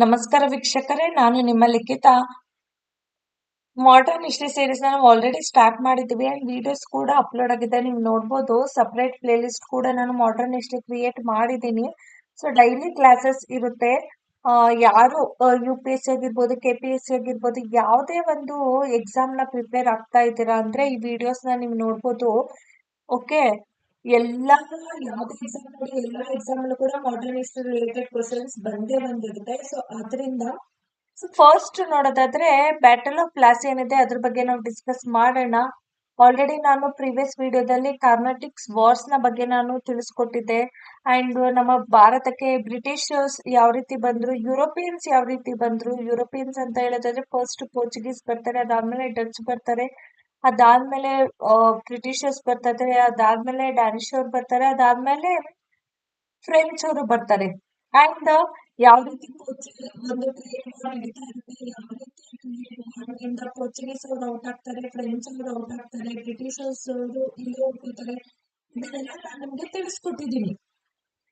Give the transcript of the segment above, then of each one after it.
ನಮಸ್ಕಾರ ವೀಕ್ಷಕರೇ, ನಾನು ನಿಮ್ಮ ಲಿಖಿತ. ಮಾಡರ್ನ್ ಹಿಸ್ಟ್ರಿ ಸೀರೀಸ್ ನಾವು ಆಲ್ರೆಡಿ ಸ್ಟಾರ್ಟ್ ಮಾಡಿದ್ದೀವಿ ಅಂಡ್ ವಿಡಿಯೋಸ್ ಕೂಡ ಅಪ್ಲೋಡ್ ಆಗಿದೆ, ನೀವು ನೋಡ್ಬೋದು. ಸಪ್ರೇಟ್ ಪ್ಲೇ ಲಿಸ್ಟ್ ಕೂಡ ನಾನು ಮಾಡರ್ನ್ ಹಿಸ್ಟ್ರಿ ಕ್ರಿಯೇಟ್ ಮಾಡಿದ್ದೀನಿ. ಸೊ ಡೈಲಿ ಕ್ಲಾಸಸ್ ಇರುತ್ತೆ. ಯಾರು ಯು ಪಿ ಎಸ್ ಸಿ ಆಗಿರ್ಬೋದು ಕೆ ಪಿ ಎಸ್ ಸಿ ಆಗಿರ್ಬೋದು, ಯಾವುದೇ ಒಂದು ಎಕ್ಸಾಮ್ನ ಪ್ರಿಪೇರ್ ಆಗ್ತಾ ಇದ್ದೀರಾ ಅಂದ್ರೆ ಈ ವಿಡಿಯೋಸ್ನ ನೀವು ನೋಡ್ಬೋದು. ಓಕೆ ಎಲ್ಲ ಯಾವುದೇ ಎಕ್ಸಾಮ್ ನೋಡಿ ಎಲ್ಲ ಎಕ್ಸಾಮ್ ಅಲ್ಲೂ ಕೂಡ ಮಾಡರ್ನ್ ರಿಲೇಟೆಡ್ ಕ್ವಶನ್ಸ್ ಬಂದೇ ಬಂದಿರುತ್ತೆ. ಸೊ ಅದರಿಂದ ಸೊ ಫಸ್ಟ್ ನೋಡೋದಾದ್ರೆ ಬ್ಯಾಟಲ್ ಆಫ್ ಪ್ಲಾಸಿ ಏನಿದೆ, ಅದ್ರ ಬಗ್ಗೆ ನಾವು ಡಿಸ್ಕಸ್ ಮಾಡೋಣ. ಆಲ್ರೆಡಿ ನಾನು ಪ್ರೀವಿಯಸ್ ವಿಡಿಯೋದಲ್ಲಿ ಕಾರ್ನಾಟಿಕ್ಸ್ ವಾರ್ಸ್ನ ಬಗ್ಗೆ ನಾನು ತಿಳಿಸ್ಕೊಟ್ಟಿದ್ದೆ. ಅಂಡ್ ನಮ್ಮ ಭಾರತಕ್ಕೆ ಬ್ರಿಟಿಷರ್ಸ್ ಯಾವ ರೀತಿ ಬಂದ್ರು ಯುರೋಪಿಯನ್ಸ್ ಯಾವ ರೀತಿ ಬಂದ್ರು ಯುರೋಪಿಯನ್ಸ್ ಅಂತ ಹೇಳೋದಾದ್ರೆ ಫಸ್ಟ್ ಪೋರ್ಚುಗೀಸ್ ಬರ್ತಾರೆ, ಅದಾದ್ಮೇಲೆ ಡಚ್ ಬರ್ತಾರೆ. ಅದಾದ್ಮೇಲೆ ಬ್ರಿಟಿಷರ್ಸ್ ಬರ್ತಾರೆ, ಅದಾದ್ಮೇಲೆ ಡ್ಯಾನಿಶ್ ಅವ್ರು ಬರ್ತಾರೆ, ಅದಾದ್ಮೇಲೆ ಫ್ರೆಂಚ್ ಅವರು ಬರ್ತಾರೆ. ಅಂಡ್ ಯಾವ ರೀತಿ ಪೋರ್ಚುಗೀಸ್ ಅವರು ಔಟ್ ಆಗ್ತಾರೆ ಫ್ರೆಂಚ್ ಅವರು ಔಟ್ ಆಗ್ತಾರೆ, ಬ್ರಿಟಿಷರ್ಸ್ ಅವರು ಇಲ್ಲಿ ಹೋಗ್ತಾರೆ ಇದನ್ನೆಲ್ಲ ನಾನು ನಿಮ್ಗೆ ತಿಳಿಸ್ಕೊಟ್ಟಿದ್ದೀನಿ.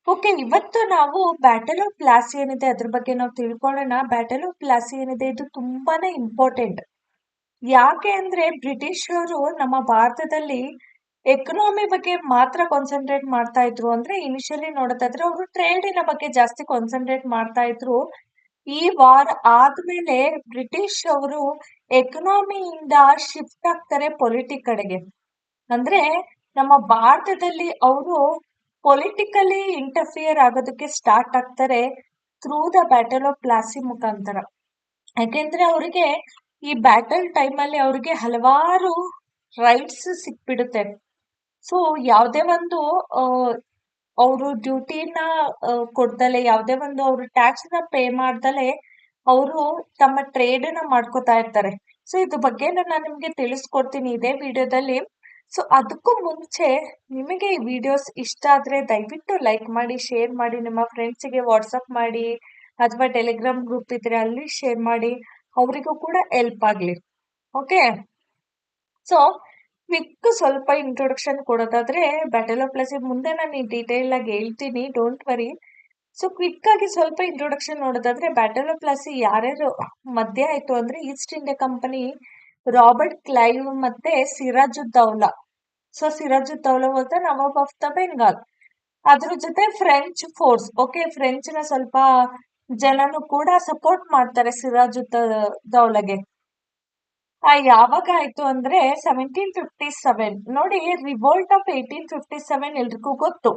ಓಕೆ ಇವತ್ತು ನಾವು ಬ್ಯಾಟಲ್ ಆಫ್ ಪ್ಲಾಸಿ ಏನಿದೆ ಅದ್ರ ಬಗ್ಗೆ ನಾವು ತಿಳ್ಕೊಳ್ಳೋಣ. ಬ್ಯಾಟಲ್ ಆಫ್ ಪ್ಲಾಸಿ ಏನಿದೆ, ಇದು ತುಂಬಾನೇ ಇಂಪಾರ್ಟೆಂಟ್ ಯಾಕೆ ಅಂದ್ರೆ ಬ್ರಿಟಿಷರು ನಮ್ಮ ಭಾರತದಲ್ಲಿ ಎಕನಾಮಿ ಬಗ್ಗೆ ಮಾತ್ರ ಕಾನ್ಸಂಟ್ರೇಟ್ ಮಾಡ್ತಾ ಇದ್ರು ಅಂದ್ರೆ ಇನಿಷಿಯಲಿ ಇದ್ರೆ ಅವರು ಟ್ರೇಡಿನ ಬಗ್ಗೆ ಜಾಸ್ತಿ ಕಾನ್ಸಂಟ್ರೇಟ್ ಮಾಡ್ತಾ ಇದ್ರು. ಈ ವಾರ್ ಆದ್ಮೇಲೆ ಬ್ರಿಟಿಷ್ ಅವರು ಎಕನಾಮಿಯಿಂದ ಶಿಫ್ಟ್ ಆಗ್ತಾರೆ ಪೊಲಿಟಿಕ್ ಕಡೆಗೆ. ಅಂದ್ರೆ ನಮ್ಮ ಭಾರತದಲ್ಲಿ ಅವರು ಪೊಲಿಟಿಕಲಿ ಇಂಟರ್ಫಿಯರ್ ಆಗೋದಕ್ಕೆ ಸ್ಟಾರ್ಟ್ ಆಗ್ತಾರೆ through the battle of Plassey ಮುಖಾಂತರ. ಯಾಕೆಂದ್ರೆ ಅವರಿಗೆ ಈ ಬ್ಯಾಟಲ್ ಟೈಮ್ ಅಲ್ಲಿ ಅವ್ರಿಗೆ ಹಲವಾರು ರೈಟ್ಸ್ ಸಿಕ್ಬಿಡುತ್ತೆ. ಸೊ ಯಾವುದೇ ಒಂದು ಅವರು ಡ್ಯೂಟಿನ ಕೊಡ್ದಲೆ, ಯಾವುದೇ ಒಂದು ಅವರು ಟ್ಯಾಕ್ಸ್ನ ಪೇ ಮಾಡ್ದಲೆ, ಅವರು ತಮ್ಮ ಟ್ರೇಡ್ನ ಮಾಡ್ಕೋತಾ ಇರ್ತಾರೆ. ಸೊ ಇದ್ರ ಬಗ್ಗೆ ನಾನು ನಿಮಗೆ ತಿಳಿಸ್ಕೊಡ್ತೀನಿ ಇದೇ ವಿಡಿಯೋದಲ್ಲಿ ಸೊ ಅದಕ್ಕೂ ಮುಂಚೆ ನಿಮಗೆ ಈ ವಿಡಿಯೋಸ್ ಇಷ್ಟ ಆದ್ರೆ ದಯವಿಟ್ಟು ಲೈಕ್ ಮಾಡಿ ಶೇರ್ ಮಾಡಿ, ನಿಮ್ಮ ಫ್ರೆಂಡ್ಸಿಗೆ ವಾಟ್ಸಪ್ ಮಾಡಿ, ಅಥವಾ ಟೆಲಿಗ್ರಾಮ್ ಗ್ರೂಪ್ ಇದ್ರೆ ಅಲ್ಲಿ ಶೇರ್ ಮಾಡಿ. ಅವರಿಗೂ ಕೂಡ ಹೆಲ್ಪ್ ಆಗ್ಲಿ. ಓಕೆ ಸೊ ಕ್ವಿಕ್ ಸ್ವಲ್ಪ ಇಂಟ್ರೊಡಕ್ಷನ್ ಕೊಡೋದಾದ್ರೆ ಬ್ಯಾಟಲ್ ಆಫ್ ಪ್ಲಸ್ ಮುಂದೆ ನಾನು ಡೀಟೇಲ್ ಆಗಿ ಹೇಳ್ತೀನಿ ಡೋಂಟ್ ವರಿ ಸೊ ಕ್ವಿಕ್ ಆಗಿ ಸ್ವಲ್ಪ ಇಂಟ್ರೊಡಕ್ಷನ್ ನೋಡೋದಾದ್ರೆ ಬ್ಯಾಟಲ್ ಆಫ್ ಪ್ಲಸ್ ಯಾರ್ಯಾರು ಮಧ್ಯ ಆಯ್ತು ಅಂದ್ರೆ East India company Robert Clive ಮತ್ತೆ Sirajuddaula so Sirajuddaula was the nawab of the Bengal ಅದ್ರ ಜೊತೆ ಫ್ರೆಂಚ್ ಫೋರ್ಸ್ ಓಕೆ ಫ್ರೆಂಚ್ನ ಸ್ವಲ್ಪ ಜನನು ಕೂಡ ಸಪೋರ್ಟ್ ಮಾಡ್ತಾರೆ ಸಿರಾಜುದ್ದೌಲಾಗೆ ಆ, ಯಾವಾಗ ಆಯ್ತು ಅಂದ್ರೆ ಸೆವೆಂಟೀನ್ ಫಿಫ್ಟಿ ಸೆವೆನ್ ನೋಡಿ revolt of eighteen fifty seven ಎಲ್ರಿಗೂ ಗೊತ್ತು.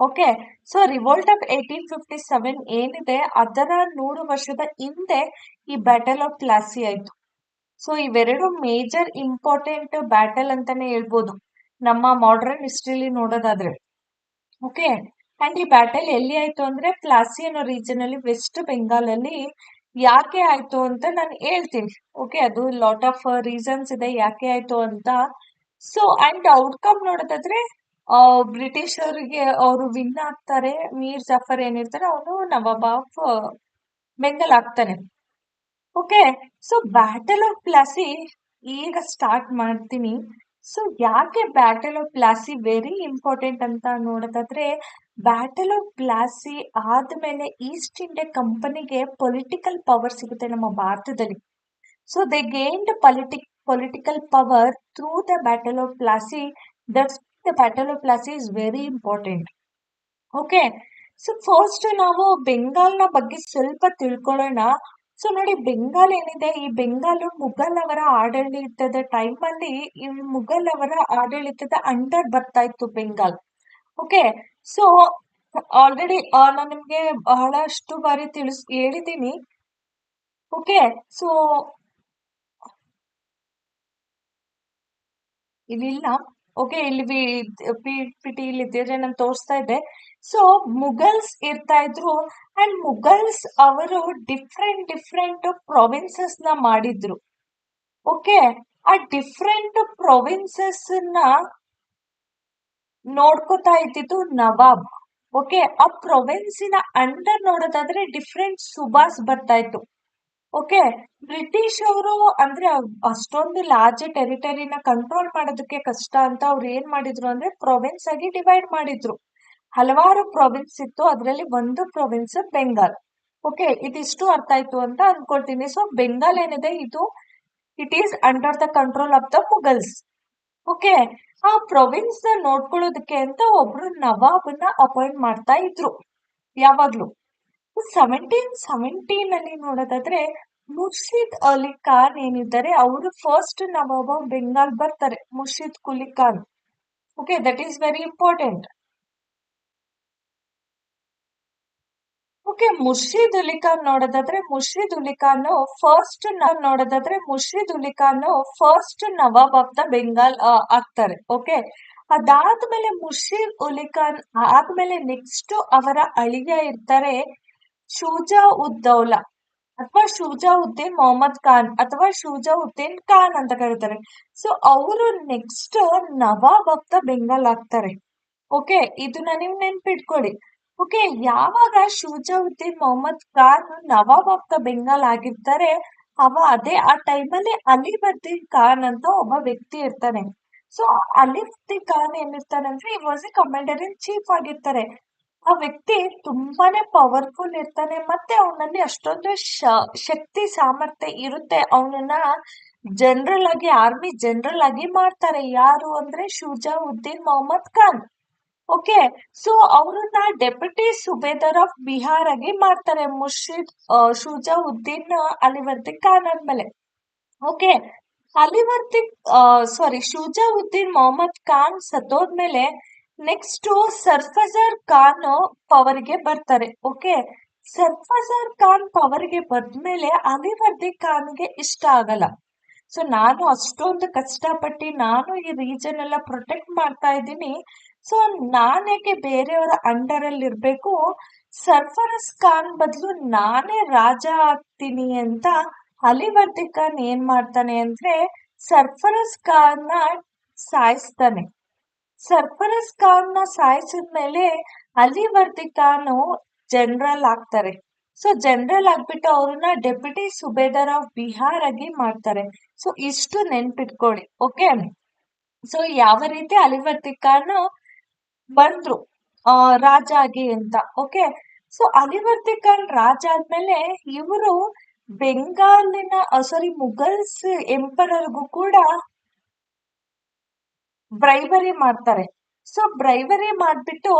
Okay so revolt of eighteen fifty seven ಏನಿದೆ? ಅದರ ನೂರು ವರ್ಷದ ಹಿಂದೆ ಈ ಬ್ಯಾಟಲ್ ಆಫ್ ಪ್ಲಾಸಿ ಆಯ್ತು. ಸೊ ಇವೆರಡು ಮೇಜರ್ ಇಂಪಾರ್ಟೆಂಟ್ ಬ್ಯಾಟಲ್ ಅಂತಾನೆ ಹೇಳ್ಬೋದು. ನಮ್ಮ ಮಾಡರ್ನ್ ಹಿಸ್ಟ್ರಿಲಿ ನೋಡೋದಾದ್ರೆ. ಓಕೆ ಅಂಡ್ ಈ ಬ್ಯಾಟಲ್ ಎಲ್ಲಿ ಆಯ್ತು ಅಂದ್ರೆ ಪ್ಲಾಸಿ ಅನ್ನೋ ರೀಜನ್ ಅಲ್ಲಿ ವೆಸ್ಟ್ ಬೆಂಗಾಲ್ ಅಲ್ಲಿ ಯಾಕೆ ಆಯ್ತು ಅಂತ ನಾನು ಹೇಳ್ತೀನಿ. ಓಕೆ ಅದು ಲಾಟ್ ಆಫ್ ರೀಸನ್ಸ್ ಇದೆ ಯಾಕೆ ಆಯ್ತು ಅಂತ. ಸೊ ಅಂಡ್ ಔಟ್ಕಮ್ ನೋಡೋದಾದ್ರೆ ಬ್ರಿಟಿಷರಿಗೆ ಅವರು ವಿನ್ ಆಗ್ತಾರೆ. ಮೀರ್ ಜಾಫರ್ ಏನಿರ್ತಾರೆ ಅವನು ನವಾಬ್ ಆಫ್ ಬೆಂಗಲ್ ಆಗ್ತಾನೆ. Okay so battle of Plassey ಈಗ ಸ್ಟಾರ್ಟ್ ಮಾಡ್ತೀನಿ. ಸೊ ಯಾಕೆ battle of Plassey very important ಅಂತ ನೋಡೋದಾದ್ರೆ ಬ್ಯಾಟಲ್ ಆಫ್ ಪ್ಲಾಸಿ ಆದ್ಮೇಲೆ ಈಸ್ಟ್ ಇಂಡಿಯಾ ಕಂಪನಿಗೆ ಪೊಲಿಟಿಕಲ್ ಪವರ್ ಸಿಗುತ್ತೆ ನಮ್ಮ ಭಾರತದಲ್ಲಿ. So they gained politic political power through the battle of Plassey that's the battle of Plassey is very important okay so first ನಾವು ಬೆಂಗಾಲ್ನ ಬಗ್ಗೆ ಸ್ವಲ್ಪ ತಿಳ್ಕೊಳ್ಳೋಣ. ಸೊ ನೋಡಿ ಬೆಂಗಾಲ್ ಏನಿದೆ? ಈ ಬೆಂಗಾಲು ಮುಘಲ್ ಅವರ ಆಡಳಿತದ ಟೈಮಲ್ಲಿ ಈ ಮುಘಲ್ ಅವರ ಆಡಳಿತದ ಅಂಡರ್ ಬರ್ತಾ ಇತ್ತು ಬೆಂಗಾಲ್ ಓಕೆ ಸೊ ಆಲ್ರೆಡಿ ನಾನು ನಿಮ್ಗೆ ಬಹಳಷ್ಟು ಬಾರಿ ತಿಳಿಸ್ ಹೇಳಿದ್ದೀನಿ ಓಕೆ ಸೊ ಇಲ್ಲಿಲ್ಲ ಓಕೆ ಇಲ್ಲಿ ಪಿ ಪಿ ಟಿ ಇಲ್ಲಿ ಇದ್ದಿದ್ರೆ ನಾನು ತೋರಿಸ್ತಾ ಇದ್ದೆ. ಸೊ ಮುಗಲ್ಸ್ ಇರ್ತಾ ಇದ್ರು ಅಂಡ್ ಮುಗಲ್ಸ್ ಅವರು ಡಿಫ್ರೆಂಟ್ ಡಿಫ್ರೆಂಟ್ ಪ್ರೊವಿನ್ಸಸ್ನ ಮಾಡಿದ್ರು. ಓಕೆ ಆ ಡಿಫ್ರೆಂಟ್ ಪ್ರೊವಿನ್ಸಸ್ನ ನೋಡ್ಕೋತಾ ಇದ್ದಿದ್ದು ನವಾಬ್. ಓಕೆ, ಆ ಪ್ರೊವೆನ್ಸಿನ ಅಂಡರ್ ನೋಡೋದಾದ್ರೆ ಡಿಫ್ರೆಂಟ್ ಸುಬಾಸ್ ಬರ್ತಾ ಇತ್ತು. ಓಕೆ, ಬ್ರಿಟಿಷ್ ಅವರು ಅಂದ್ರೆ ಅಷ್ಟೊಂದು ಲಾರ್ಜ್ ಟೆರಿಟರಿನ ಕಂಟ್ರೋಲ್ ಮಾಡೋದಕ್ಕೆ ಕಷ್ಟ ಅಂತ ಅವ್ರು ಏನ್ ಮಾಡಿದ್ರು ಅಂದ್ರೆ ಪ್ರೊವಿನ್ಸ್ ಆಗಿ ಡಿವೈಡ್ ಮಾಡಿದ್ರು. ಹಲವಾರು ಪ್ರೊವಿನ್ಸ್ ಇತ್ತು, ಅದರಲ್ಲಿ ಒಂದು ಪ್ರೊವಿನ್ಸ್ ಬೆಂಗಾಲ್ ಓಕೆ, ಇದಿಷ್ಟು ಅರ್ಥ ಆಯ್ತು ಅಂತ ಅನ್ಕೊಳ್ತೀನಿ. ಸೊ ಬೆಂಗಾಲ್ ಏನಿದೆ? ಇದು it is under the control of the Mughals okay ಆ ಪ್ರೊವಿನ್ಸ್ನ ನೋಡ್ಕೊಳ್ಳೋದಕ್ಕೆ ಅಂತ ಒಬ್ರು ನವಾಬನ್ನ ಅಪಾಯಿಂಟ್ ಮಾಡ್ತಾ ಇದ್ರು. ಯಾವಾಗ್ಲೂ. ಸೆವೆಂಟೀನ್ ಸೆವೆಂಟೀನ್ ಅಲ್ಲಿ ನೋಡೋದಾದ್ರೆ ಮುರ್ಷಿದ್ ಅಲಿ ಖಾನ್ ಏನಿದ್ದಾರೆ, ಅವರು ಫಸ್ಟ್ ನವಾಬ ಬೆಂಗಾಲ್ ಬರ್ತಾರೆ, Murshid Quli Khan. Okay that is very important okay, Murshid ಉಲಿಖಾನ್ ನೋಡೋದಾದ್ರೆ ಮುರ್ಷಿದ್ ಉಲಿಖಾನ್ ಖಾನ್ ಫಸ್ಟ್ ನೋಡೋದಾದ್ರೆ Murshid ಉಲಿಖಾನ್ first nawab of the Bengal ಆಗ್ತಾರೆ, ಓಕೆ? ಅದಾದ್ಮೇಲೆ ಮುರ್ಷಿದ್ ಉಲಿಖಾನ್ ಆದ್ಮೇಲೆ ನೆಕ್ಸ್ಟ್ ಅವರ ಅಳಿಯ ಇರ್ತಾರೆ ಶೂಜಾ ಉದ್ದೌಲಾ ಅಥವಾ ಶೂಜಾ ಉದ್ದೀನ್ ಮೊಹಮ್ಮದ್ ಖಾನ್, ಅಥವಾ ಶೂಜಾ ಉದ್ದೀನ್ ಖಾನ್ ಅಂತ ಕರೀತಾರೆ. ಸೊ ಅವರು next nawab of the Bengal ಆಗ್ತಾರೆ, ಓಕೆ? ಇದನ್ನ ನೀವು ನೆನ್ಪಿಟ್ಕೊಳ್ಳಿ. ಓಕೆ, ಯಾವಾಗ ಶೂಜಾವುದ್ದೀನ್ ಮೊಹಮ್ಮದ್ ಖಾನ್ ನವಾಬ್ ಆಫ್ ದ ಬೆಂಗಾಲ್ ಆಗಿರ್ತಾರೆ, ಅವ ಅದೇ ಆ ಟೈಮಲ್ಲಿ ಅಲಿಬುದ್ದೀನ್ ಖಾನ್ ಅಂತ ಒಬ್ಬ ವ್ಯಕ್ತಿ ಇರ್ತಾನೆ. ಸೊ ಅಲಿಬುದ್ದೀನ್ ಖಾನ್ ಏನಿರ್ತಾನೆ ಅಂದ್ರೆ ಈ was a commander in chief ಆಗಿರ್ತಾರೆ. ಆ ವ್ಯಕ್ತಿ ತುಂಬಾನೇ ಪವರ್ಫುಲ್ ಇರ್ತಾನೆ, ಮತ್ತೆ ಅವನಲ್ಲಿ ಅಷ್ಟೊಂದು ಶಕ್ತಿ, ಸಾಮರ್ಥ್ಯ ಇರುತ್ತೆ. ಅವನನ್ನ ಜನರಲ್ ಆಗಿ ಆರ್ಮಿ ಜನರಲ್ ಆಗಿ ಮಾಡ್ತಾರೆ. ಯಾರು ಅಂದ್ರೆ ಶುಜಾವುದ್ದೀನ್ ಮೊಹಮ್ಮದ್ ಖಾನ್. ಓಕೆ ಸೊ ಅವರನ್ನ ಡೆಪ್ಯೂಟಿ ಸುಬೇದಾರ್ ಆಫ್ ಬಿಹಾರ್ ಆಗಿ ಮಾಡ್ತಾರೆ, ಮುರ್ಷಿದ್ ಶುಜಾವುದ್ದೀನ್ ಅಲಿವರ್ದಿ ಖಾನ್ ಮೇಲೆ. ಓಕೆ ಅಲಿವರ್ದಿ ಸಾರಿ ಶುಜಾವುದ್ದೀನ್ ಮೊಹಮ್ಮದ್ ಖಾನ್ ಸತ್ತೋದ್ಮೇಲೆ ನೆಕ್ಸ್ಟ್ ಸರ್ಫಜರ್ ಖಾನ್ ಪವರ್ಗೆ ಬರ್ತಾರೆ. ಓಕೆ ಸರ್ಫಜರ್ ಖಾನ್ ಪವರ್ಗೆ ಬಂದ್ಮೇಲೆ ಅಲಿವರ್ದಿ ಖಾನ್ಗೆ ಇಷ್ಟ ಆಗಲ್ಲ. ಸೊ ನಾನು ಅಷ್ಟೊಂದು ಕಷ್ಟಪಟ್ಟು ನಾನು ಈ ರೀಜನ್ ಎಲ್ಲ ಪ್ರೊಟೆಕ್ಟ್ ಮಾಡ್ತಾ ಇದ್ದೀನಿ. ಸೊ ನಾನೇಕೆ ಬೇರೆಯವರ ಅಂಡರ್ ಅಲ್ಲಿ ಇರ್ಬೇಕು ಸರ್ಫರಸ್ ಖಾನ್ ಬದಲು ನಾನೇ ರಾಜ ಆಗ್ತೀನಿ ಅಂತ ಅಲಿವರ್ದಿ ಖಾನ್ ಏನ್ ಮಾಡ್ತಾನೆ ಅಂದ್ರೆ ಸರ್ಫರಸ್ ಖಾನ್ನ ಸಾಯಿಸ್ತಾನೆ. ಸರ್ಫರಸ್ ಖಾನ್ನ ಸಾಯಿಸಿದ್ಮೇಲೆ ಅಲಿವರ್ದಿ ಖಾನ್ ಜನರಲ್ ಆಗ್ತಾರೆ. ಸೊ ಜನರಲ್ ಆಗ್ಬಿಟ್ಟು ಅವ್ರನ್ನ ಡೆಪ್ಯೂಟಿ ಸುಬೇದಾರ್ ಆಫ್ ಬಿಹಾರ್ ಆಗಿ ಮಾಡ್ತಾರೆ. ಸೊ ಇಷ್ಟು ನೆನ್ಪಿಟ್ಕೊಳ್ಳಿ ಓಕೆ ಸೊ ಯಾವ ರೀತಿ ಅಲಿವರ್ದಿ ಖಾನ್ ಬಂದ್ರು. ರಾಜ ಆಗಿ ಅಂತ. ಓಕೆ ಸೊ ಅಲಿವರ್ದಿ ಖಾನ್ ರಾಜ ಆದ್ಮೇಲೆ ಇವರು ಬೆಂಗಾಲಿನ ಸಾರಿ ಮುಗಲ್ಸ್ ಎಂಪರರ್ಗೂ ಕೂಡ ಬ್ರೈಬರಿ ಮಾಡ್ತಾರೆ. ಸೊ ಬ್ರೈವರಿ ಮಾಡ್ಬಿಟ್ಟು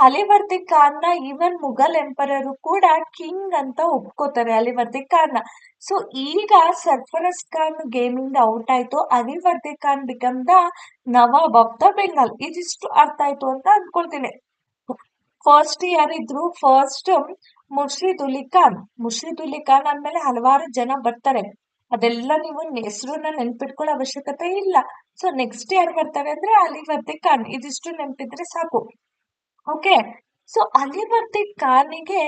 ಅಲಿವರ್ದಿ ಖಾನ್ನ ಈವನ್ ಮುಘಲ್ ಎಂಪರರು ಕೂಡ ಕಿಂಗ್ ಅಂತ ಒಪ್ಕೋತಾರೆ ಅಲಿವರ್ದಿ ಖಾನ್ ಸೊ ಈಗ ಸರ್ಫರಸ್ ಖಾನ್ ಗೇಮ್ ಇಂದ ಔಟ್ ಆಯ್ತು. Alivardi Khan become the nawab of the Bengal ಇದಿಷ್ಟು ಅರ್ಥ ಆಯ್ತು ಅಂತ ಅಂದ್ಕೊಳ್ತೀನಿ ಫಸ್ಟ್ ಯಾರಿದ್ರು ಫಸ್ಟ್ ಮುರ್ಷಿದ್ ಉಲಿ ಖಾನ್ ಮುರ್ಷಿದ್ ಉಲಿ ಖಾನ್ ಅಂದ್ಮೇಲೆ ಹಲವಾರು ಜನ ಬರ್ತಾರೆ. ಅದೆಲ್ಲ ನೀವು ಹೆಸರನ್ನ ನೆನ್ಪಿಟ್ಕೊಳ್ಳೋ ಅವಶ್ಯಕತೆ ಇಲ್ಲ. ಸೊ ನೆಕ್ಸ್ಟ್ ಯಾರು ಬರ್ತಾರೆ ಅಂದ್ರೆ ಅಲಿವರ್ದಿ ಖಾನ್, ಇದಿಷ್ಟು ನೆನಪಿದ್ರೆ ಸಾಕು. ಓಕೆ ಸೊ ಅಲಿವರ್ತಿ ಖಾನಿಗೆ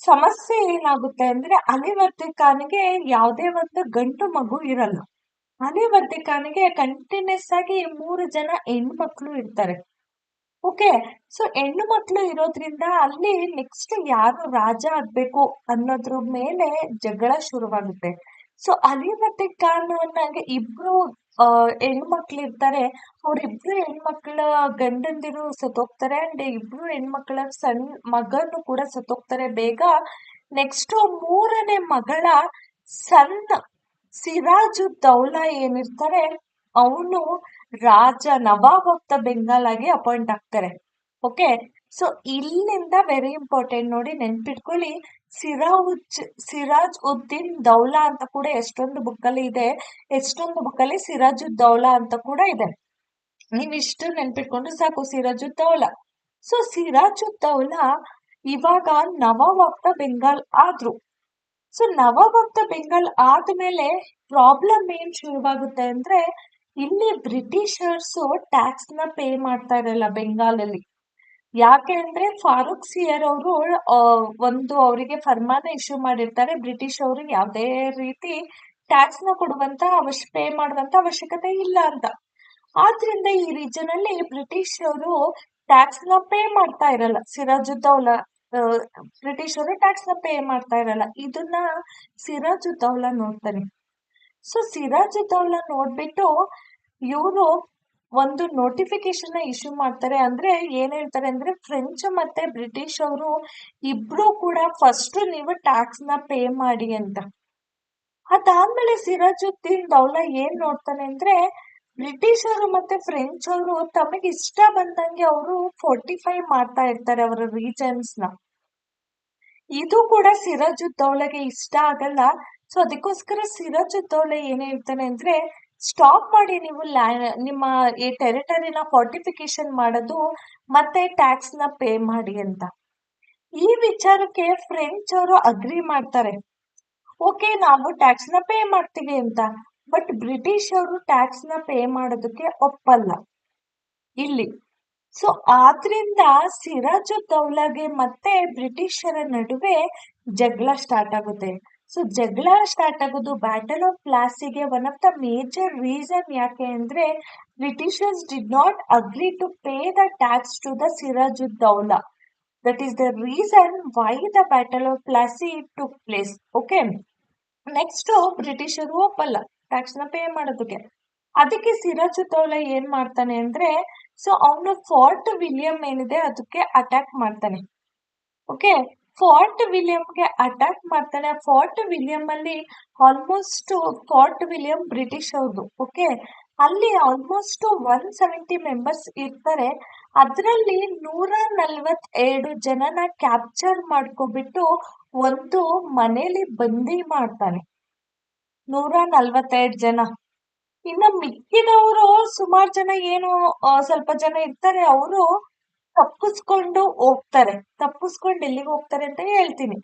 ಸಮಸ್ಯೆ ಏನಾಗುತ್ತೆ ಅಂದ್ರೆ ಅಲಿವರ್ದಿ ಖಾನಿಗೆ ಯಾವುದೇ ಒಂದು ಗಂಡು ಮಗು ಇರಲ್ಲ. ಅಲಿವರ್ದಿ ಖಾನಿಗೆ ಕಂಟಿನ್ಯೂಸ್ ಆಗಿ ಮೂರು ಜನ ಹೆಣ್ಮಕ್ಳು ಇರ್ತಾರೆ. ಓಕೆ ಸೊ ಹೆಣ್ಣು ಮಕ್ಳು ಇರೋದ್ರಿಂದ ಅಲ್ಲಿ ನೆಕ್ಸ್ಟ್ ಯಾರು ರಾಜ ಆಗ್ಬೇಕು ಅನ್ನೋದ್ರ ಮೇಲೆ ಜಗಳ ಶುರುವಾಗುತ್ತೆ. ಸೊ ಅಲಿವರ್ದಿ ಖಾನ್ ಅನ್ನಂಗೆ ಇಬ್ರು ಹೆಣ್ಮಕ್ಳು ಇರ್ತಾರೆ. ಅವ್ರಿಬ್ರು ಹೆಣ್ಮಕ್ಳ ಗಂಡಂದಿರು ಸತ್ತೋಗ್ತಾರೆ. ಅಂಡ್ ಇಬ್ರು ಹೆಣ್ಮಕ್ಳ ಸಣ್ಣ ಮಗನು ಕೂಡ ಸತ್ತೋಗ್ತಾರೆ. ಬೇಗ ನೆಕ್ಸ್ಟ್ ಮೂರನೇ ಮಗಳ ಸಣ್ಣ ಸಿರಾಜು ದೌಲಾ ಏನಿರ್ತಾರೆ, ಅವನು ರಾಜ ನವಾಬ್ ಆಫ್ ಬೆಂಗಾಲ್ ಆಗಿ ಅಪಾಯಿಂಟ್ ಆಗ್ತಾರೆ. ಓಕೆ ಸೊ ಇಲ್ಲಿಂದ ವೆರಿ ಇಂಪಾರ್ಟೆಂಟ್ ನೋಡಿ ನೆನ್ಪಿಟ್ಕೊಳ್ಳಿ. ಸಿರಾಜ್ ಸಿರಾಜ್ ಉದ್ದೀನ್ ದೌಲಾ ಅಂತ ಕೂಡ ಎಷ್ಟೊಂದು ಬುಕ್ಕಲ್ಲಿ ಇದೆ. ಎಷ್ಟೊಂದು ಬುಕ್ಕಲ್ಲಿ ಸಿರಾಜ್ ದೌಲಾ ಅಂತ ಕೂಡ ಇದೆ. ನೀವ್ ಇಷ್ಟು ನೆನ್ಪಿಟ್ಕೊಂಡು ಸಾಕು ಸಿರಾಜು ದೌಲಾ. ಸೊ ಸಿರಾಜು ದೌಲಾ ಇವಾಗ ನವಾಬ್ ಬೆಂಗಾಲ್ ಆದ್ರು. ಸೊ ನವಾಬ್ ಬೆಂಗಾಲ್ ಆದ್ಮೇಲೆ ಪ್ರಾಬ್ಲಮ್ ಏನ್ ಶುರುವಾಗುತ್ತೆ ಅಂದ್ರೆ ಇಲ್ಲಿ ಬ್ರಿಟಿಷರ್ಸ್ ಟ್ಯಾಕ್ಸ್ನ ಪೇ ಮಾಡ್ತಾ ಇರಲ್ಲ ಬೆಂಗಾಲಲ್ಲಿ. ಯಾಕೆ ಅಂದ್ರೆ ಫಾರೂಕ್ ಸಿಯರ್ ಅವರು ಒಂದು ಅವರಿಗೆ ಫರ್ಮಾನ ಇಶ್ಯೂ ಮಾಡಿರ್ತಾರೆ. ಬ್ರಿಟಿಷ್ ಅವರು ಯಾವುದೇ ರೀತಿ ಟ್ಯಾಕ್ಸ್ನ ಕೊಡುವಂತ ಅವಶ್ಯ ಪೇ ಮಾಡುವಂತ ಅವಶ್ಯಕತೆ ಇಲ್ಲ ಅಂತ. ಆದ್ರಿಂದ ಈ ರೀಜನ್ ಅಲ್ಲಿ ಬ್ರಿಟಿಷ್ ಅವರು ಟ್ಯಾಕ್ಸ್ನ ಪೇ ಮಾಡ್ತಾ ಇರಲ್ಲ. ಸಿರಾಜುದ್ದೌಲಾ ಬ್ರಿಟಿಷ್ ಅವರು ಟ್ಯಾಕ್ಸ್ನ ಪೇ ಮಾಡ್ತಾ ಇರಲ್ಲ. ಇದನ್ನ ಸಿರಾಜುದ್ದೌಲಾ ನೋಡ್ತಾನೆ ಸೊ ಸಿರಾಜುದ್ದೌಲಾ ನೋಡ್ಬಿಟ್ಟು ಇವರು ಒಂದು ನೋಟಿಫಿಕೇಶನ್ ಇಶ್ಯೂ ಮಾಡ್ತಾರೆ. ಅಂದ್ರೆ ಏನ್ ಹೇಳ್ತಾರೆ ಅಂದ್ರೆ ಫ್ರೆಂಚ್ ಮತ್ತೆ ಬ್ರಿಟಿಷ್ ಅವರು ಇಬ್ರು ಕೂಡ ಫಸ್ಟ್ ನೀವು ಟ್ಯಾಕ್ಸ್ನ ಪೇ ಮಾಡಿ ಅಂತ. ಅದಾದ್ಮೇಲೆ ಸಿರಾಜುದ್ದೀನ್ ದೌಲಾ ಏನ್ ನೋಡ್ತಾನೆ ಅಂದ್ರೆ ಬ್ರಿಟಿಷರು ಮತ್ತೆ ಫ್ರೆಂಚ್ ಅವರು ತಮಗೆ ಇಷ್ಟ ಬಂದಂಗೆ ಅವರು ಫೋರ್ಟಿಫೈ ಮಾಡ್ತಾ ಇರ್ತಾರೆ ಅವರ ರೀಜನ್ಸ್ನ. ಇದು ಕೂಡ ಸಿರಾಜುದ್ದೌಲಾಗೆ ಇಷ್ಟ ಆಗಲ್ಲ. ಸೊ ಅದಕ್ಕೋಸ್ಕರ ಸಿರಾಜುದ್ದೌಲ ಏನ್ ಹೇಳ್ತಾನೆ ಅಂದ್ರೆ ಸ್ಟಾಪ್ ಮಾಡಿ ನೀವು ನಿಮ್ಮ ಈ ಟೆರಿಟರಿನ ಫೋರ್ಟಿಫಿಕೇಶನ್ ಮಾಡೋದು ಮತ್ತೆ ಟ್ಯಾಕ್ಸ್ನ ಪೇ ಮಾಡಿ ಅಂತ. ಈ ವಿಚಾರಕ್ಕೆ ಫ್ರೆಂಚ್ ಅವರು ಅಗ್ರಿ ಮಾಡ್ತಾರೆ. ಓಕೆ ನಾವು ಟ್ಯಾಕ್ಸ್ನ ಪೇ ಮಾಡ್ತೀವಿ ಅಂತ ಬಟ್ ಬ್ರಿಟಿಷ್ ಅವರು ಟ್ಯಾಕ್ಸ್ನ ಪೇ ಮಾಡೋದಕ್ಕೆ ಒಪ್ಪಲ್ಲ. ಇಲ್ಲಿ. ಸೊ ಆದ್ರಿಂದ ಸಿರಾಜುದ್ದೌಲಾಗೆ ಮತ್ತೆ ಬ್ರಿಟಿಷರ ನಡುವೆ ಜಗಳ ಸ್ಟಾರ್ಟ್ ಆಗುತ್ತೆ. ಸೊ ಜಗಳ ಸ್ಟಾರ್ಟ್ ಆಗೋದು battle of ಪ್ಲಾಸಿಗೆ one of the major reason ಯಾಕೆ ಅಂದ್ರೆ Britishers did not agree to pay the tax to the Sirajuddaula that is the reason why the battle of Plassey took place okay next ಬ್ರಿಟಿಷರು ಒಪ್ಪಲ್ಲ ಟ್ಯಾಕ್ಸ್ನ pay ಮಾಡೋದಕ್ಕೆ. ಅದಕ್ಕೆ ಸಿರಾಜುದ್ದೌಲಾ ಏನ್ ಮಾಡ್ತಾನೆ ಅಂದ್ರೆ so ಅವನು ಫೋರ್ಟ್ ವಿಲಿಯಂ ಏನಿದೆ, ಅದಕ್ಕೆ ಅಟ್ಯಾಕ್ ಮಾಡ್ತಾನೆ. ಓಕೆ ಫೋರ್ಟ್ ವಿಲಿಯಂಗೆ ಅಟ್ಯಾಕ್ ಮಾಡ್ತಾನೆ. ಫೋರ್ಟ್ ವಿಲಿಯಂ ಅಲ್ಲಿ ಆಲ್ಮೋಸ್ಟ್ ಫೋರ್ಟ್ ವಿಲಿಯಂ ಬ್ರಿಟಿಷ್ ಅವ್ರದ್ದು ಓಕೆ ಅಲ್ಲಿ ಆಲ್ಮೋಸ್ಟ್ ಒನ್ ಸೆವೆಂಟಿ ಮೆಂಬರ್ಸ್ ಇರ್ತಾರೆ. ಅದರಲ್ಲಿ ನೂರ ನಲ್ವತ್ತೆರಡು ಜನನ ಕ್ಯಾಪ್ಚರ್ ಮಾಡ್ಕೊಬಿಟ್ಟು ಒಂದು ಮನೇಲಿ ಬಂದಿ ಮಾಡ್ತಾನೆ. ನೂರ ನಲ್ವತ್ತೆರಡು ಜನ. ಇನ್ನು ಮಿಕ್ಕಿದವರು ಸುಮಾರು ಜನ ಏನು ಸ್ವಲ್ಪ ಜನ ಇರ್ತಾರೆ. ಅವರು ತಪ್ಪಿಸ್ಕೊಂಡು ಹೋಗ್ತಾರೆ. ತಪ್ಪಿಸ್ಕೊಂಡು ಎಲ್ಲಿಗೆ ಹೋಗ್ತಾರೆ ಅಂತ ಹೇಳ್ತೀನಿ.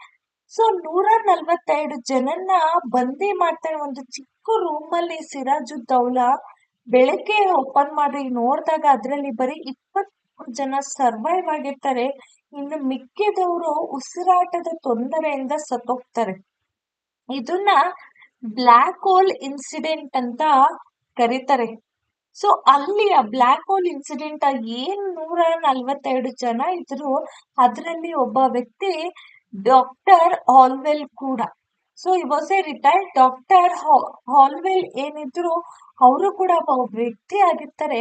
ಸೊ ನೂರ ನಲ್ವತ್ತೆರಡು ಜನನ್ನ ಬಂದಿ ಮಾಡ್ತಾರೆ. ಒಂದು ಚಿಕ್ಕ ರೂಮ್ ಅಲ್ಲಿ ಸಿರಾಜುದ್ದೌಲಾ ಬೆಳಗ್ಗೆ ಓಪನ್ ಮಾಡಿ ನೋಡಿದಾಗ ಅದರಲ್ಲಿ ಬರೀ ಇಪ್ಪತ್ತು ಜನ ಸರ್ವೈವ್ ಆಗಿರ್ತಾರೆ. ಇನ್ನು ಮಿಕ್ಕಿದವರು ಉಸಿರಾಟದ ತೊಂದರೆಯಿಂದ ಸತ್ತೋಗ್ತಾರೆ. ಇದನ್ನ ಬ್ಲ್ಯಾಕ್ ಹೋಲ್ ಇನ್ಸಿಡೆಂಟ್ ಅಂತ ಕರೀತಾರೆ. ಸೊ ಅಲ್ಲಿ ಆ ಬ್ಲ್ಯಾಕ್ ಹೋಲ್ ಇನ್ಸಿಡೆಂಟ್ ಏನ್ ನೂರ ನಲ್ವತ್ತೆರಡು ಜನ ಇದ್ರು, ಅದರಲ್ಲಿ ಒಬ್ಬ ವ್ಯಕ್ತಿ ಡಾಕ್ಟರ್ ಹಾಲ್ವೆಲ್ ಕೂಡ. ಸೊ ಈ was a retired doctor Holwell ಏನಿದ್ರು, ಅವರು ಕೂಡ ಒಬ್ಬ ವ್ಯಕ್ತಿ ಆಗಿರ್ತಾರೆ.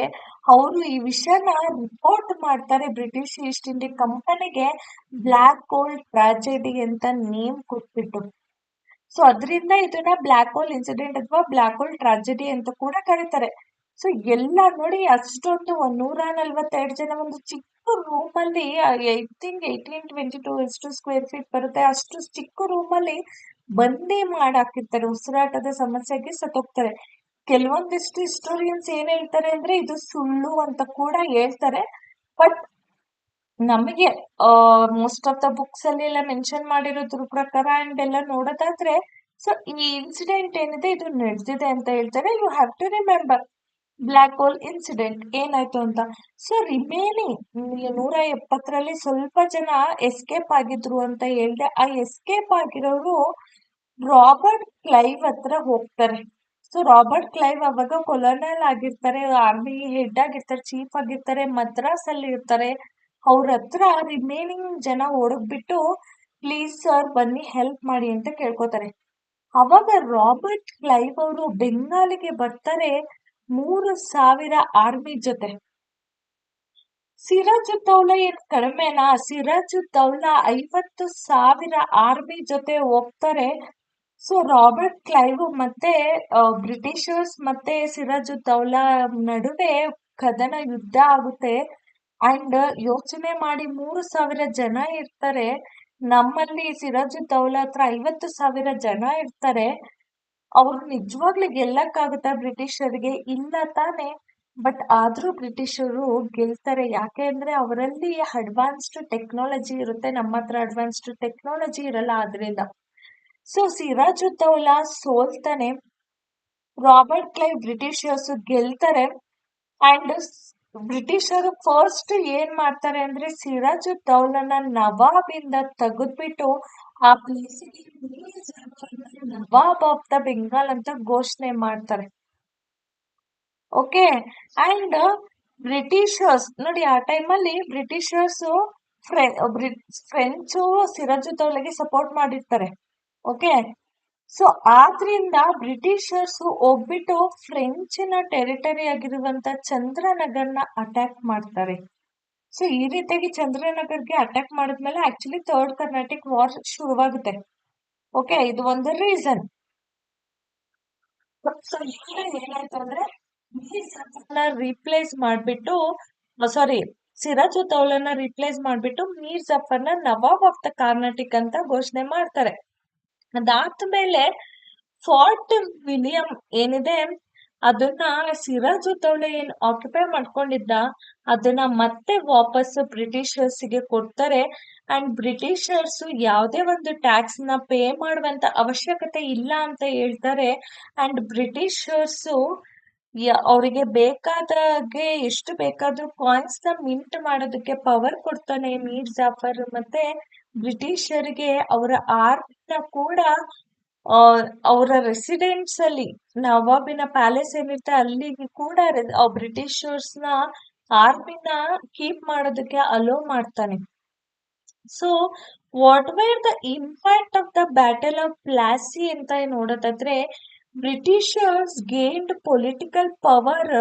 ಅವರು ಈ ವಿಷಯನ ರಿಪೋರ್ಟ್ ಮಾಡ್ತಾರೆ ಬ್ರಿಟಿಷ್ ಈಸ್ಟ್ ಇಂಡಿಯಾ ಕಂಪನಿಗೆ ಬ್ಲ್ಯಾಕ್ ಹೋಲ್ ಟ್ರಾಜೆಡಿ ಅಂತ ನೇಮ್ ಕೊಟ್ಬಿಟ್ಟು. ಸೊ ಅದರಿಂದ ಇದನ್ನ ಬ್ಲ್ಯಾಕ್ ಹೋಲ್ ಇನ್ಸಿಡೆಂಟ್ ಅಥವಾ ಬ್ಲ್ಯಾಕ್ ಹೋಲ್ ಟ್ರಾಜೆಡಿ ಅಂತ ಕೂಡ ಕರೀತಾರೆ. ಸೊ ಎಲ್ಲ ನೋಡಿ ಅಷ್ಟೊಂದು ಒಂದು ನೂರ ನಲ್ವತ್ತೆರಡು ಜನ ಒಂದು ಚಿಕ್ಕ ರೂಮ್ ಅಲ್ಲಿ I think eighteen twenty two ಎಷ್ಟು ಸ್ಕ್ವೇರ್ ಫೀಟ್ ಬರುತ್ತೆ. ಅಷ್ಟು ಚಿಕ್ಕ ರೂಮ್ ಅಲ್ಲಿ ಬಂದಿ ಮಾಡಾಕಿರ್ತಾರೆ. ಉಸಿರಾಟದ ಸಮಸ್ಯೆಗೆ ಸತ್ತೋಗ್ತಾರೆ. ಕೆಲವೊಂದಿಷ್ಟು ಹಿಸ್ಟೋರಿಯನ್ಸ್ ಏನ್ ಹೇಳ್ತಾರೆ ಅಂದ್ರೆ, ಇದು ಸುಳ್ಳು ಅಂತ ಕೂಡ ಹೇಳ್ತಾರೆ. ಬಟ್ ನಮಗೆ ಮೋಸ್ಟ್ ಆಫ್ ದ ಬುಕ್ಸ್ ಅಲ್ಲಿ ಎಲ್ಲ ಮೆನ್ಷನ್ ಮಾಡಿರೋದ್ರ ಪ್ರಕಾರ ಅಂಡ್ ಎಲ್ಲ ನೋಡೋದಾದ್ರೆ ಸೊ ಈ ಇನ್ಸಿಡೆಂಟ್ ಏನಿದೆ, ಇದು ನಡೆದಿದೆ ಅಂತ ಹೇಳ್ತಾರೆ. You have to remember black hole incident ಏನಾಯ್ತು ಅಂತ? ಸೊ ರಿಮೇನಿಂಗ್ ನೂರ ಎಪ್ಪತ್ತರಲ್ಲಿ ಸ್ವಲ್ಪ ಜನ ಎಸ್ಕೇಪ್ ಆಗಿದ್ರು ಅಂತ ಹೇಳ್ದೆ, ಆ ಎಸ್ಕೇಪ್ ಆಗಿರೋರು ರಾಬರ್ಟ್ ಕ್ಲೈವ್ ಹತ್ರ ಹೋಗ್ತಾರೆ. ಸೊ ರಾಬರ್ಟ್ ಕ್ಲೈವ್ ಅವಾಗ ಕೊಲೋನಲ್ ಆಗಿರ್ತಾರೆ ಆರ್ಮಿ ಹೆಡ್ ಆಗಿರ್ತಾರೆ ಚೀಫ್ ಆಗಿರ್ತಾರೆ, ಮದ್ರಾಸ್ ಅಲ್ಲಿ ಇರ್ತಾರೆ. ಅವ್ರ ಹತ್ರ ರಿಮೇನಿಂಗ್ ಜನ ಹುಡುಕ್ಬಿಟ್ಟು ಪ್ಲೀಸ್ ಸರ್ ಬನ್ನಿ ಹೆಲ್ಪ್ ಮಾಡಿ ಅಂತ ಕೇಳ್ಕೊತಾರೆ. ಅವಾಗ ರಾಬರ್ಟ್ ಕ್ಲೈವ್ ಅವರು ಬೆಂಗಾಲಿಗೆ ಬರ್ತಾರೆ. ಮೂರು ಸಾವಿರ ಆರ್ಮಿ ಜೊತೆ. ಸಿರಾಜುದ್ದೌಲಾ ಏನ್ ಕಡಿಮೆನಾ? ಸಿರಾಜುದ್ದೌಲಾ ಐವತ್ತು ಸಾವಿರ ಆರ್ಮಿ ಜೊತೆ ಹೋಗ್ತಾರೆ. ಸೊ ರಾಬರ್ಟ್ ಕ್ಲೈವ್ ಮತ್ತೆ ಬ್ರಿಟಿಷರ್ಸ್ ಮತ್ತೆ ಸಿರಾಜುದ್ದೌಲಾ ನಡುವೆ ಕದನ ಯುದ್ಧ ಆಗುತ್ತೆ. ಅಂಡ್ ಯೋಚನೆ ಮಾಡಿ ಮೂರು ಸಾವಿರ ಜನ ಇರ್ತಾರೆ. ನಮ್ಮಲ್ಲಿ ಸಿರಾಜುದ್ದೌಲಾ ಹತ್ರ ಐವತ್ತು ಸಾವಿರ ಜನ ಇರ್ತಾರೆ. ಅವ್ರು ನಿಜವಾಗ್ಲೂ ಗೆಲ್ಲಕ್ಕಾಗುತ್ತಾ ಬ್ರಿಟಿಷರಿಗೆ? ಇಲ್ಲ ತಾನೆ. ಬಟ್ ಆದ್ರೂ ಬ್ರಿಟಿಷರು ಗೆಲ್ತಾರೆ. ಯಾಕೆ ಅಂದ್ರೆ ಅವರಲ್ಲಿ ಅಡ್ವಾನ್ಸ್ಡ್ ಟೆಕ್ನಾಲಜಿ ಇರುತ್ತೆ. ನಮ್ಮ ಹತ್ರ ಅಡ್ವಾನ್ಸ್ಡ್ ಟೆಕ್ನಾಲಜಿ ಇರಲ್ಲ ಆದ್ರಿಂದ. ಸೊ ಸಿರಾಜುದ್ದೌಲಾ ಸೋಲ್ತಾನೆ. ರಾಬರ್ಟ್ ಕ್ಲೈವ್ ಬ್ರಿಟಿಷರ್ಸ್ ಗೆಲ್ತಾರೆ. ಅಂಡ್ ಬ್ರಿಟಿಷರು ಫಸ್ಟ್ ಏನ್ ಮಾಡ್ತಾರೆ ಅಂದ್ರೆ ಸಿರಾಜುದ್ದೌಲನ ನವಾಬಿಂದ ತೆಗೆದ್ಬಿಟ್ಟು ಆ ಪ್ಲೇಸಿಗೆ ನವಾಬ್ ಆಫ್ ದ ಬೆಂಗಾಲ್ ಅಂತ ಘೋಷಣೆ ಮಾಡ್ತಾರೆ. ಓಕೆ ಅಂಡ್ ಬ್ರಿಟಿಷರ್ಸ್ ನೋಡಿ ಆ ಟೈಮಲ್ಲಿ ಬ್ರಿಟಿಷರ್ಸ್ ಫ್ರೆಂಚು ಸಿರಾಜುದ್ದೌಲಾಗೆ ಸಪೋರ್ಟ್ ಮಾಡಿರ್ತಾರೆ. ಓಕೆ ಸೊ ಆದ್ರಿಂದ ಬ್ರಿಟಿಷರ್ಸ್ ಒಬ್ಬಿಟ್ಟು ಫ್ರೆಂಚಿನ ಟೆರಿಟರಿ ಆಗಿರುವಂತ ಚಂದ್ರನಗರ್ನ ಅಟ್ಯಾಕ್ ಮಾಡ್ತಾರೆ. ಸೊ ಈ ರೀತಿಯಾಗಿ ಚಂದ್ರನಗರ್ಗೆ ಅಟ್ಯಾಕ್ ಮಾಡಿದ್ಮೇಲೆ ಆಕ್ಚುಲಿ ಥರ್ಡ್ ಕರ್ನಾಟಿಕ್ ವಾರ್ ಶುರುವಾಗುತ್ತೆ. ಓಕೆ ಇದು ಒಂದು ರೀಸನ್ ಸೊ ಏನಾಯ್ತು ಅಂದ್ರೆ ರೀಪ್ಲೇಸ್ ಮಾಡ್ಬಿಟ್ಟು ಸಾರಿ ಸಿರಾಜುದ್ದೌಲನ ರೀಪ್ಲೇಸ್ ಮಾಡ್ಬಿಟ್ಟು ಮೀರ್ ಜಫರ್ನ ನವಾಬ್ ಆಫ್ ದ ಕಾರ್ನಾಟಿಕ್ ಅಂತ ಘೋಷಣೆ ಮಾಡ್ತಾರೆ. ಅದಾದ್ಮೇಲೆ, ಫಾರ್ಟ್ ವಿಲಿಯಂ ಏನಿದೆ? ಅದನ್ನ ಸಿರಾಜುದ್ದೌಲೆ ಏನ್ ಆಕ್ಯುಪೈ ಮಾಡ್ಕೊಂಡಿದ್ದ, ಅದನ್ನ ಮತ್ತೆ ವಾಪಸ್ ಬ್ರಿಟಿಷರ್ಸ್ಗೆ ಕೊಡ್ತಾರೆ. ಅಂಡ್ ಬ್ರಿಟಿಷರ್ಸ್ ಯಾವುದೇ ಒಂದು ಟ್ಯಾಕ್ಸ್ನ ಪೇ ಮಾಡುವಂತ ಅವಶ್ಯಕತೆ ಇಲ್ಲ ಅಂತ ಹೇಳ್ತಾರೆ. ಅಂಡ್ ಬ್ರಿಟಿಷರ್ಸ್ ಅವರಿಗೆ ಬೇಕಾದಾಗೆ ಎಷ್ಟು ಬೇಕಾದ್ರೂ ಕಾಯಿನ್ಸ್ನ ಮಿಂಟ್ ಮಾಡೋದಕ್ಕೆ ಪವರ್ ಕೊಡ್ತಾನೆ ಮೀರ್ ಜಾಫರ್ ಮತ್ತೆ ಬ್ರಿಟಿಷರಿಗೆ ಅವರ ಆರ್ಮಿನ ಕೂಡ ಅವರ ರೆಸಿಡೆಂಟ್ಸ್ ಅಲ್ಲಿ, ನವಾಬಿನ ಪ್ಯಾಲೇಸ್ ಏನಿರುತ್ತೆ, ಅಲ್ಲಿಗೆ ಕೂಡ ಬ್ರಿಟಿಷರ್ಸ್ನ ಆರ್ಮಿನ ಕೀಪ್ ಮಾಡೋದಕ್ಕೆ ಅಲೋ ಮಾಡ್ತಾನೆ. So what were the impact of the battle of Plassey ಅಂತ ನೋಡೋದಾದ್ರೆ, Britishers gained political power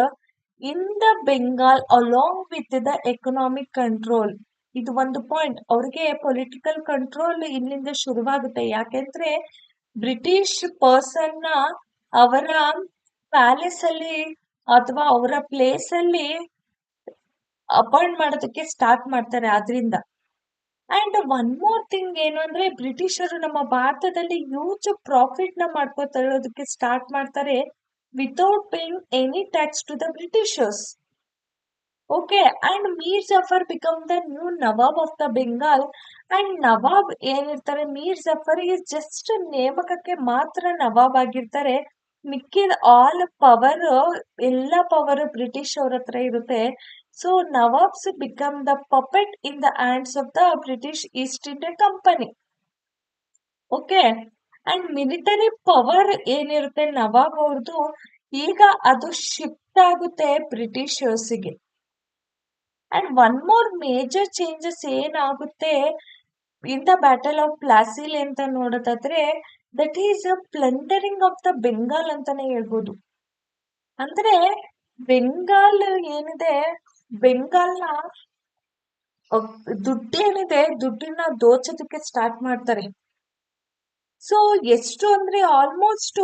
in the Bengal along with the economic control ಇದು ಒಂದು ಪಾಯಿಂಟ್ ಅವ್ರಿಗೆ ಪೊಲಿಟಿಕಲ್ ಕಂಟ್ರೋಲ್ ಇಲ್ಲಿಂದ ಶುರುವಾಗುತ್ತೆ. ಯಾಕೆಂದ್ರೆ ಬ್ರಿಟಿಷ್ ಪರ್ಸನ್ನ ಅವರ ಪ್ಯಾಲೇಸ್ ಅಲ್ಲಿ ಅಥವಾ ಅವರ ಪ್ಲೇಸ್ ಅಲ್ಲಿ ಅಪಾಯಿಂಟ್ ಮಾಡೋದಕ್ಕೆ ಸ್ಟಾರ್ಟ್ ಮಾಡ್ತಾರೆ ಆದ್ರಿಂದ. ಅಂಡ್ ಒನ್ ಮೋರ್ ಥಿಂಗ್ ಏನು ಅಂದ್ರೆ ಬ್ರಿಟಿಷರು ನಮ್ಮ ಭಾರತದಲ್ಲಿ ಹ್ಯೂಜ್ ಪ್ರಾಫಿಟ್ನ ಮಾಡ್ಕೋತಿರೋದಕ್ಕೆ ಸ್ಟಾರ್ಟ್ ಮಾಡ್ತಾರೆ without paying any tax to the Britishers. Okay, and Mir Jafar become the new nawab of the Bengal. And nawab ಏನಿರ್ತಾರೆ, ಮೀರ್ ಜಫರ್ ಈಸ್ ಜಸ್ಟ್ ನೇಮಕಕ್ಕೆ ಮಾತ್ರ ನವಾಬ್ ಆಗಿರ್ತಾರೆ. ಮಿಕ್ಕಿದ ಆಲ್ ಪವರ್ ಎಲ್ಲ ಪವರ್ ಬ್ರಿಟಿಷ್ ಅವ್ರ ಹತ್ರ ಇರುತ್ತೆ. So nawabs become the puppet in the hands of the British East India company. Okay and military power ಏನಿರುತ್ತೆ ನವಾಬ್ ಅವ್ರದ್ದು ಈಗ ಅದು ಶಿಫ್ಟ್ ಆಗುತ್ತೆ ಬ್ರಿಟಿಷರ್ಸ್ಗೆ and one more major changes ಏನಾಗುತ್ತೆ ಇನ್ ದ ಬ್ಯಾಟಲ್ ಆಫ್ ಪ್ಲಾಸಿಲ್ ಅಂತ ನೋಡೋದಾದ್ರೆ that is plundering of the Bengal ಅಂತಾನೆ ಹೇಳ್ಬೋದು. ಅಂದ್ರೆ ಬೆಂಗಾಲ್ ಏನಿದೆ ಬೆಂಗಾಲ್ನ ದುಡ್ಡೇನಿದೆ ದುಡ್ಡಿನ ದೋಚೋದಕ್ಕೆ ಸ್ಟಾರ್ಟ್ ಮಾಡ್ತಾರೆ. ಸೊ ಎಷ್ಟು ಅಂದ್ರೆ ಆಲ್ಮೋಸ್ಟ್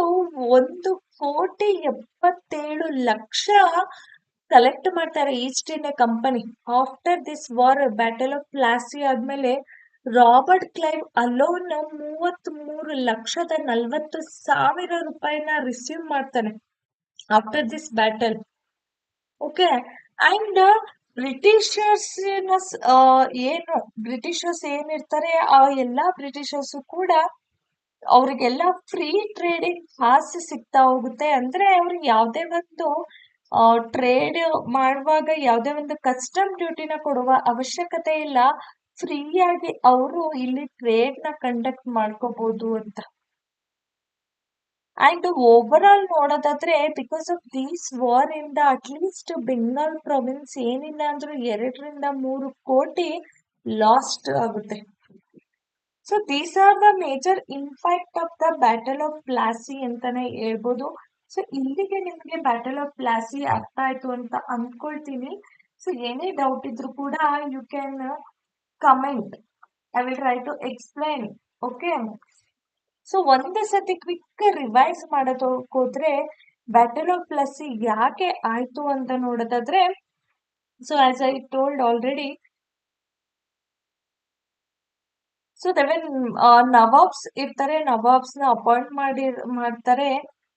ಒಂದು ಕೋಟಿ ಎಪ್ಪತ್ತೇಳು ಲಕ್ಷ ಕಲೆಕ್ಟ್ ಮಾಡ್ತಾರೆ East India company after this war battle of Plassey ಆದ್ಮೇಲೆ ರಾಬರ್ಟ್ ಕ್ಲೈವ್ ಅಲೋನ್ ಮೂವತ್ತ್ ಮೂರು ಲಕ್ಷದ ನಲವತ್ತು ಸಾವಿರ ರೂಪಾಯಿನ ರಿಸೀವ್ ಮಾಡ್ತಾನೆ after this battle okay and Britishers ಏನು ಬ್ರಿಟಿಷರ್ಸ್ ಏನಿರ್ತಾರೆ, ಆ ಎಲ್ಲಾ ಬ್ರಿಟಿಷರ್ಸ್ ಕೂಡ ಅವ್ರಿಗೆಲ್ಲ ಫ್ರೀ ಟ್ರೇಡಿಂಗ್ ಪಾಸ್ ಸಿಗ್ತಾ ಹೋಗುತ್ತೆ. ಅಂದ್ರೆ ಅವ್ರಿಗೆ ಯಾವುದೇ ಒಂದು ಟ್ರೇಡ್ ಮಾಡುವಾಗ ಯಾವುದೇ ಒಂದು ಕಸ್ಟಮ್ ಡ್ಯೂಟಿನ ಕೊಡುವ ಅವಶ್ಯಕತೆ ಇಲ್ಲ. ಫ್ರೀಯಾಗಿ ಅವರು ಇಲ್ಲಿ ಟ್ರೇಡ್ನ ಕಂಡಕ್ಟ್ ಮಾಡ್ಕೋಬಹುದು ಅಂತ. ಅಂಡ್ ಓವರ್ ಆಲ್ ನೋಡೋದಾದ್ರೆ ಬಿಕಾಸ್ ಆಫ್ ದೀಸ್ ವಾರ್ ಇಂದ ಅಟ್ಲೀಸ್ಟ್ ಬೆಂಗಾಲ್ ಪ್ರಾವಿನ್ಸ್ ಏನಿಲ್ಲ ಅಂದ್ರೂ ಎರಡರಿಂದ ಮೂರು ಕೋಟಿ ಲಾಸ್ಟ್ ಆಗುತ್ತೆ. So these are the major impact of the battle of Plassey ಅಂತಾನೆ ಹೇಳ್ಬೋದು. ಸೊ ಇಲ್ಲಿಗೆ ನಿಮಗೆ ಬ್ಯಾಟಲ್ ಆಫ್ ಪ್ಲಾಸಿ ಅರ್ಥ ಆಯ್ತು ಅಂತ ಅಂದ್ಕೊಳ್ತೀನಿ. ಸೊ ಏನೇ ಡೌಟ್ ಇದ್ರು ಕೂಡ you can comment I will try to explain okay so ಒಂದೇ ಸತಿ ಕ್ವಿಕ್ ರಿವೈಸ್ ಮಾಡೋದಕ್ಕೋದ್ರೆ ಬ್ಯಾಟಲ್ ಆಫ್ ಪ್ಲಸ್ಸಿ ಯಾಕೆ ಆಯ್ತು ಅಂತ ನೋಡೋದಾದ್ರೆ so as I told already so then nawabs ಇರ್ತಾರೆ ನವಾಬ್ಸ್ನ ಅಪಾಯಿಂಟ್ ಮಾಡಿ, ಮಾಡ್ತಾರೆ.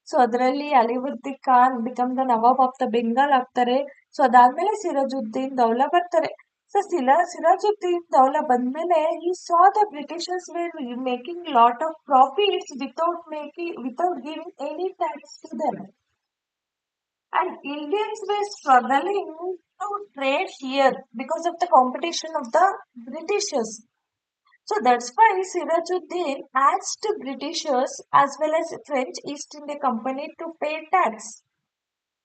ಸೊ ಅದರಲ್ಲಿ Alivardi Khan become the nawab of the Bengal ಆಗ್ತಾರೆ. ಸೊ ಅದಾದ್ಮೇಲೆ ಸಿರಾಜುದ್ದೀನ್ ದೌಲಾ ಬರ್ತಾರೆ. So Sila, Sirajuddin Daula bandmele he saw the Britishers were making lot of profits without making without giving any tax to them. And Indians were struggling to trade here because of the competition of the Britishers. So that's why Sirajuddin asked Britishers as well as French East India Company to pay tax.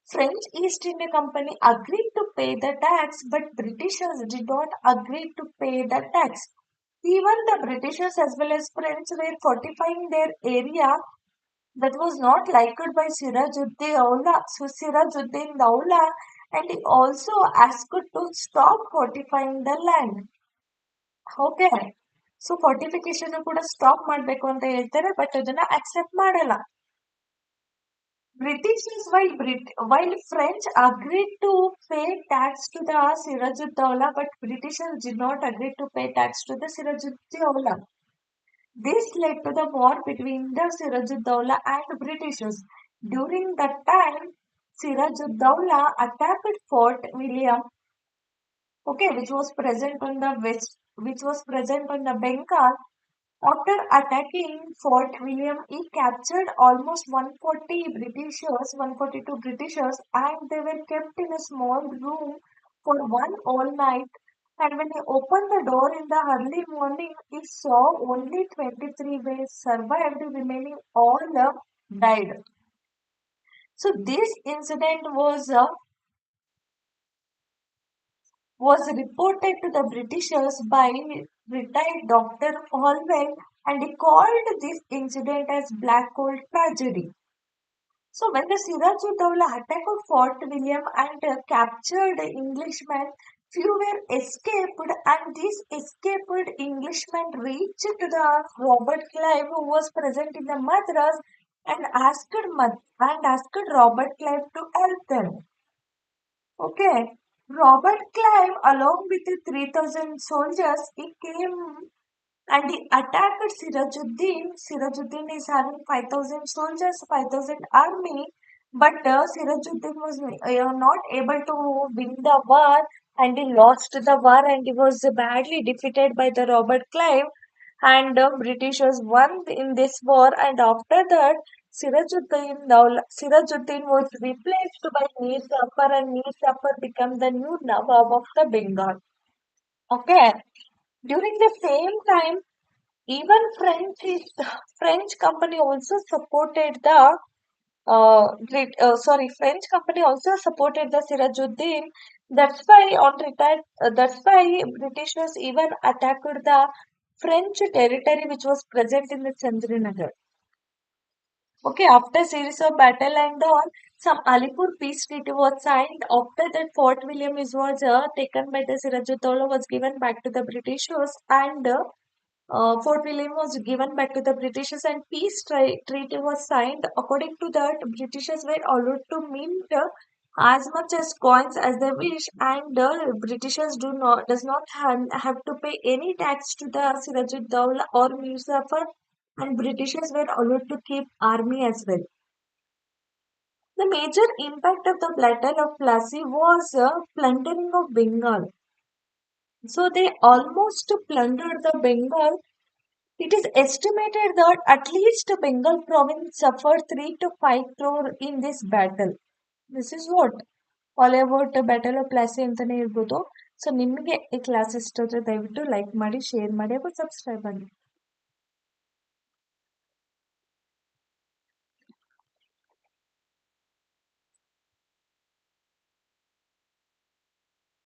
French East India Company agreed pay the tax, but Britishers did not agree to pay the tax. Even the Britishers as well as French were fortifying their area that was not liked by Sirajuddin Dowla. So Sirajuddin Dowla and he also asked to stop fortifying the land. Okay so fortification ಕೂಡ stop ಮಾಡಬೇಕು ಅಂತ ಹೇಳ್ತಾರೆ but ಅದನ್ನ accept ಮಾಡಲ್ಲ Britishers, while, Brit- while French agreed to pay tax to the Sirajuddaula, but Britishers did not agree to pay tax to the Sirajuddaula. This led to the war between the Sirajuddaula and Britishers. During that time, Sirajuddaula attacked Fort William, okay, which was present on the west, which was present on the Bengal after attacking Fort William, he captured almost 140 Britishers, 142 Britishers, and they were kept in a small room for one all night. And when he opened the door in the early morning, he saw only 23 were survived, remaining all died. So this incident was uh, was reported to the Britishers by retired Dr. Holwell, and he called this incident as Black Hole tragedy. So when the Sirajuddaulah attacked Fort William and uh, captured Englishmen, few were escaped, and these escaped Englishmen reached to the Robert Clive, who was present in the Madras, and asked and asked Robert Clive to help them. Okay, Robert Clive, along with the 3,000 soldiers, he came and he attacked Sirajuddin. Sirajuddin is having 5,000 soldiers, 5,000 army, but uh, Sirajuddin was uh, not able to win the war and he lost the war and he was badly defeated by the Robert Clive and uh, Britishers won in this war. And after that Sirajuddin, Daula, Sirajuddin was replaced by Mir Jafar and Mir Jafar became the new Nawab of the Bengal. Okay. During the same time, even French French company also supported the uh, Brit, uh, sorry French company also supported the Sirajuddin. That's why on retired, uh, that's why Britishers even attacked the French territory which was present in the Chandrinagar. Okay, after series of battle and all, some Alipur peace treaty was signed. After that, Fort William is was uh, taken by the Sirajuddaulah was given back to the Britishers and uh, uh, Fort William was given back to the Britishers and peace treaty was signed. According to that, Britishers were allowed to mint uh, as much as coins as they wish, and uh, Britishers do not does not have, have to pay any tax to the Sirajuddaulah or Muzaffar, and Britishers were allowed to keep army as well. The major impact of the Battle of Plassey was uh, plundering of Bengal. So they almost plundered the Bengal. It is estimated that at least Bengal province suffered 3 to 5 crore in this battle. This is what? All about battle of Plassey ಅಂತಲೇ ಹೇಳ್ಬೋದು so ನಿಮಗೆ ಈ class ಇಷ್ಟ ಆದರೆ ದಯವಿಟ್ಟು like ಮಾಡಿ share ಮಾಡಿ ಹಾಗೂ ಸಬ್ಸ್ಕ್ರೈಬ್ ಆಗಿ